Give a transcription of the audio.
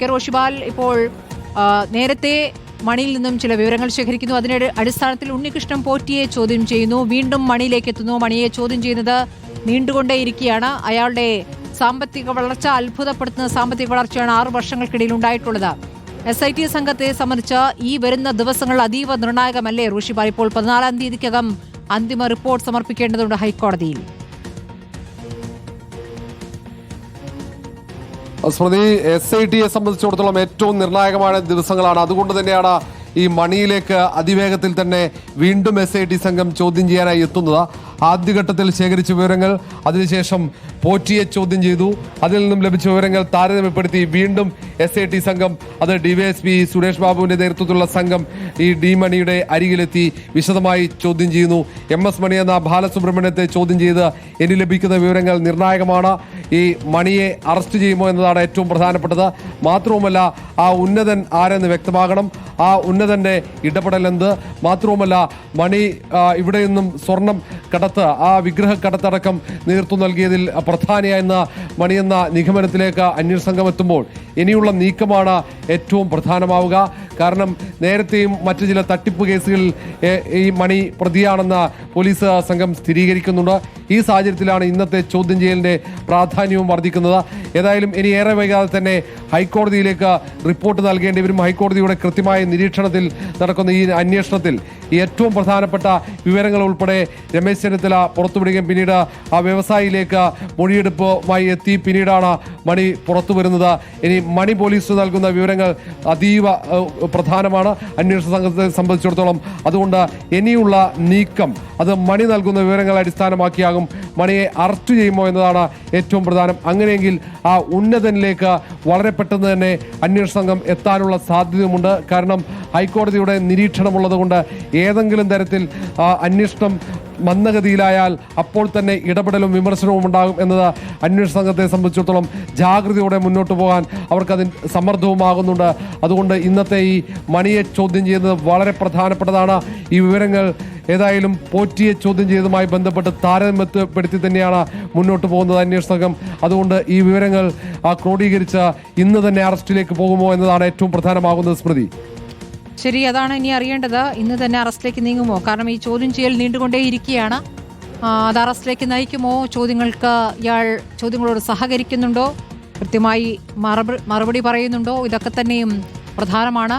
K റോഷിബാൽ ഇപ്പോൾ നേരത്തെ മണിയിൽ നിന്നും ചില വിവരങ്ങൾ ശേഖരിക്കുന്നു. അതിന്റെ അടിസ്ഥാനത്തിൽ ഉണ്ണികൃഷ്ണൻ പോറ്റിയെ ചോദ്യം ചെയ്യുന്നു. വീണ്ടും മണിയിലേക്ക് എത്തുന്നു. മണിയെ ചോദ്യം ചെയ്യുന്നത് നീണ്ടുകൊണ്ടേയിരിക്കുകയാണ്. അയാളുടെ സാമ്പത്തിക വളർച്ച അത്ഭുതപ്പെടുത്തുന്ന സാമ്പത്തിക വളർച്ചയാണ് ആറു വർഷങ്ങൾക്കിടയിൽ ഉണ്ടായിട്ടുള്ളത്. എസ് ഐ ടി സംഘത്തെ സംബന്ധിച്ച് ഈ വരുന്ന ദിവസങ്ങൾ അതീവ നിർണായകമല്ലേ? റോഷിബാൽ ഇപ്പോൾ പതിനാലാം തീയതിക്കകം അന്തിമ റിപ്പോർട്ട് സമർപ്പിക്കേണ്ടതുണ്ട് ഹൈക്കോടതിയിൽ. സ്മൃതി എസ് ഐ ടിയെ സംബന്ധിച്ചിടത്തോളം ഏറ്റവും നിർണായകമായ ദിവസങ്ങളാണ്. അതുകൊണ്ട് തന്നെയാണ് ഈ മണിയിലേക്ക് അതിവേഗത്തിൽ തന്നെ വീണ്ടും എസ് ഐ ടി സംഘം ചോദ്യം ചെയ്യാനായി എത്തുന്നത്. ആദ്യഘട്ടത്തിൽ ശേഖരിച്ച വിവരങ്ങൾ അതിനുശേഷം പോറ്റിയെ ചോദ്യം ചെയ്തു. അതിൽ നിന്നും ലഭിച്ച വിവരങ്ങൾ താരതമ്യപ്പെടുത്തി വീണ്ടും എസ് ഐ ടി സംഘം അത് ഡിവൈഎസ്പി സുരേഷ് ബാബുവിന്റെ നേതൃത്വത്തിലുള്ള സംഘം ഈ ഡി മണിയുടെ അരികിലെത്തി വിശദമായി ചോദ്യം ചെയ്യുന്നു. എം എസ് മണി എന്ന ബാലസുബ്രഹ്മണ്യത്തെ ചോദ്യം ചെയ്ത് ഇനി ലഭിക്കുന്ന വിവരങ്ങൾ നിർണായകമാണ്. ഈ മണിയെ അറസ്റ്റ് ചെയ്യുമോ എന്നതാണ് ഏറ്റവും പ്രധാനപ്പെട്ടത്. മാത്രവുമല്ല ആ ഉന്നതൻ ആരെന്ന് വ്യക്തമാകണം. ആ ഉന്നതന്റെ ഇടപെടൽ എന്ത്? മാത്രവുമല്ല മണി ഇവിടെ നിന്നും സ്വർണം കടത്ത് ആ വിഗ്രഹ കടത്തടക്കം നേതൃത്വം നൽകിയതിൽ പ്രധാനിയെന്ന മണിയെന്ന നിഗമനത്തിലേക്ക് അന്വേഷണ സംഘം എത്തുമ്പോൾ ഇനിയുള്ള നീക്കമാണ് ഏറ്റവും പ്രധാനമാവുക. കാരണം നേരത്തെയും മറ്റു ചില തട്ടിപ്പ് കേസുകളിൽ ഈ മണി പ്രതിയാണെന്ന് പോലീസ് സംഘം സ്ഥിരീകരിക്കുന്നുണ്ട്. ഈ സാഹചര്യത്തിലാണ് ഇന്നത്തെ ചോദ്യം ചെയ്യലിന്റെ പ്രാധാന്യവും വർദ്ധിക്കുന്നത്. ഏതായാലും ഇനി ഏറെ വൈകാതെ തന്നെ ഹൈക്കോടതിയിലേക്ക് റിപ്പോർട്ട് നൽകേണ്ടി വരും. ഹൈക്കോടതിയുടെ കൃത്യമായ നിരീക്ഷണത്തിൽ നടക്കുന്ന ഈ അന്വേഷണത്തിൽ ഏറ്റവും പ്രധാനപ്പെട്ട വിവരങ്ങൾ ഉൾപ്പെടെ രമേശ് ചെന്നിത്തല പുറത്തുവിടുകയും പിന്നീട് ആ വ്യവസായിയിലേക്ക് മൊഴിയെടുപ്പുമായി എത്തി. പിന്നീടാണ് മണി പുറത്തു വരുന്നത് ഇനി മണി പോലീസ് നൽകുന്ന വിവരങ്ങൾ അതീവ പ്രധാനമാണ്. അന്വേഷണ സംഘത്തെ സംബന്ധിച്ചിടത്തോളം അതുകൊണ്ട് ഇനിയുള്ള നീക്കം അത് മണി നൽകുന്ന വിവരങ്ങൾ അടിസ്ഥാനമാക്കിയാകും. മണിയെ അറസ്റ്റ് ചെയ്യുമോ എന്നതാണ് ഏറ്റവും പ്രധാനം. അങ്ങനെയെങ്കിൽ ആ ഉന്നതനിലേക്ക് വളരെ പെട്ടെന്ന് തന്നെ അന്വേഷണ സംഘം എത്താനുള്ള സാധ്യതയുമുണ്ട്. കാരണം ഹൈക്കോടതിയുടെ നിരീക്ഷണമുള്ളതുകൊണ്ട് ഏതെങ്കിലും തരത്തിൽ അന്വേഷണം മന്ദഗതിയിലായാൽ അപ്പോൾ തന്നെ ഇടപെടലും വിമർശനവും ഉണ്ടാകും എന്നത് അന്വേഷണ സംഘത്തെ സംബന്ധിച്ചിടത്തോളം ജാഗ്രതയോടെ മുന്നോട്ട് പോകാൻ അവർക്കതിന് സമ്മർദ്ദവുമാകുന്നുണ്ട്. അതുകൊണ്ട് ഇന്നത്തെ ഈ മണിയെ ചോദ്യം ചെയ്യുന്നത് വളരെ പ്രധാനപ്പെട്ടതാണ്. ഈ വിവരങ്ങൾ ഏതായാലും പോറ്റിയെ ചോദ്യം ചെയ്തതുമായി ബന്ധപ്പെട്ട് താരതമ്യപ്പെടുത്തി തന്നെയാണ് മുന്നോട്ട് പോകുന്നത് അന്വേഷണ സംഘം. അതുകൊണ്ട് ഈ വിവരങ്ങൾ ക്രോഡീകരിച്ച് ഇന്ന് തന്നെ അറസ്റ്റിലേക്ക് പോകുമോ എന്നതാണ് ഏറ്റവും പ്രധാനമാകുന്നത് സ്മൃതി. ശരി അതാണ് ഇനി അറിയേണ്ടത്. ഇന്ന് തന്നെ അറസ്റ്റിലേക്ക് നീങ്ങുമോ? കാരണം ഈ ചോദ്യം ചെയ്യൽ നീണ്ടുകൊണ്ടേയിരിക്കുകയാണ്. അത് അറസ്റ്റിലേക്ക് നയിക്കുമോ? ചോദ്യങ്ങൾക്ക് ഇയാൾ ചോദ്യങ്ങളോട് സഹകരിക്കുന്നുണ്ടോ? കൃത്യമായി മറുപടി പറയുന്നുണ്ടോ? ഇതൊക്കെ തന്നെയും പ്രധാനമാണ്.